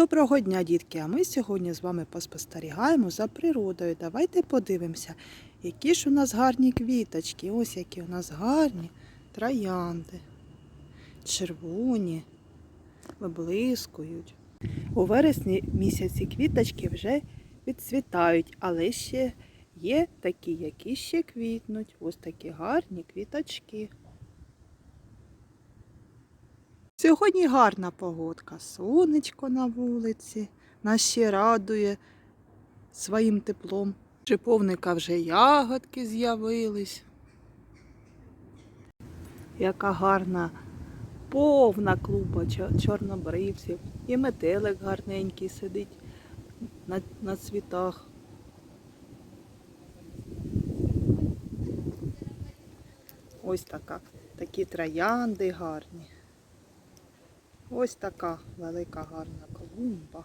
Доброго дня, дітки! А ми сьогодні з вами поспостерігаємо за природою. Давайте подивимося, які ж у нас гарні квіточки. Ось які у нас гарні троянди. Червоні, виблискують. У вересні місяці квіточки вже відцвітають, але ще є такі, які ще квітнуть. Ось такі гарні квіточки. Сьогодні гарна погодка, сонечко на вулиці, нас ще радує своїм теплом. Шиповника вже ягодки з'явились. Яка гарна повна клуба чорнобривців. І метелик гарненький сидить на, на цвітах. Ось така, такі троянди гарні. Ось така велика гарна клумба.